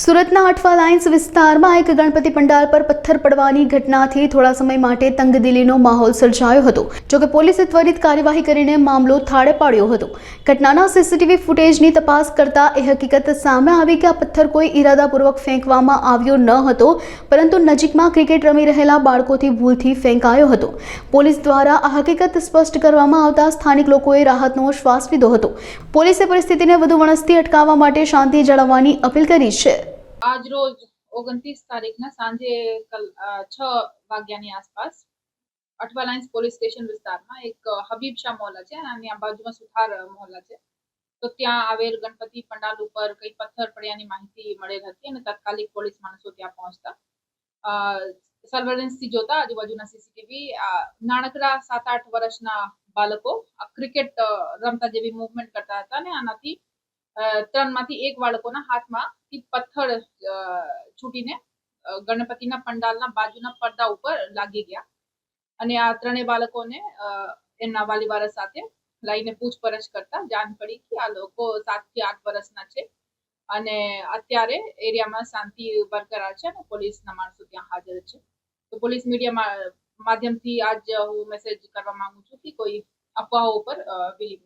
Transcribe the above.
સુરતના અઠવા લાઇન્સ વિસ્તારમાં એક ગણપતિ પંડાલ પર પથ્થર પડવાની ઘટનાથી થોડા સમય માટે તંગદિલીનો માહોલ સર્જાયો હતો, જોકે પોલીસે ત્વરિત કાર્યવાહી કરીને મામલો થાળે પાડ્યો હતો. ઘટનાના સીસીટીવી ફૂટેજની તપાસ કરતા એ હકીકત સામે આવી કે આ પથ્થર કોઈ ઈરાદાપૂર્વક ફેંકવામાં આવ્યો ન હતો, પરંતુ નજીકમાં ક્રિકેટ રમી રહેલા બાળકોથી ભૂલથી ફેંકાયો હતો. પોલીસ દ્વારા આ હકીકત સ્પષ્ટ કરવામાં આવતા સ્થાનિક લોકોએ રાહતનો શ્વાસ લીધો હતો. પોલીસે પરિસ્થિતિને વધુ વણસતી અટકાવવા માટે શાંતિ જાળવવાની અપીલ કરી છે. આજ રોજ ઓગણત્રીસ તારીખના સાંજે છ વાગ્યાની આસપાસ અઠવા લાઇન્સ પોલીસ સ્ટેશન વિસ્તારમાં એક હબીબ શાહ મોહલ્લા છે અને આ બાજુમાં સુથાર મોહલ્લા છે. તો ત્યાં આવેલ ગણપતિ પંડાલ ઉપર કઈ પથ્થર પડ્યાની માહિતી મળેલ હતી અને તાત્કાલિક પોલીસ માણસો ત્યાં પહોંચતા. સર્વેલન્સથી જોતા આજુબાજુના સીસીટીવી નાનકડા સાત આઠ વર્ષના બાળકો ક્રિકેટ રમતા જેવી મૂવમેન્ટ કરતા હતા અને આનાથી ત્રણમાંથી એક બાળકોના હાથમાં પથ્થર છૂટીને ગણપતિના પંડાલના બાજુના પડદા ઉપર લાગી ગયા. અને આ ત્રણેય બાળકોને એમના વાલી સાથે લઈને પૂછપરછ કરતા જાણ પડી કે આ લોકો સાતથી આઠ વર્ષના છે અને અત્યારે એરિયામાં શાંતિ બરકરાર છે અને પોલીસના માણસો ત્યાં હાજર છે. તો પોલીસ મીડિયા માધ્યમથી આજ હું મેસેજ કરવા માંગુ છું કે કોઈ અફવાઓ ઉપર બિલીવ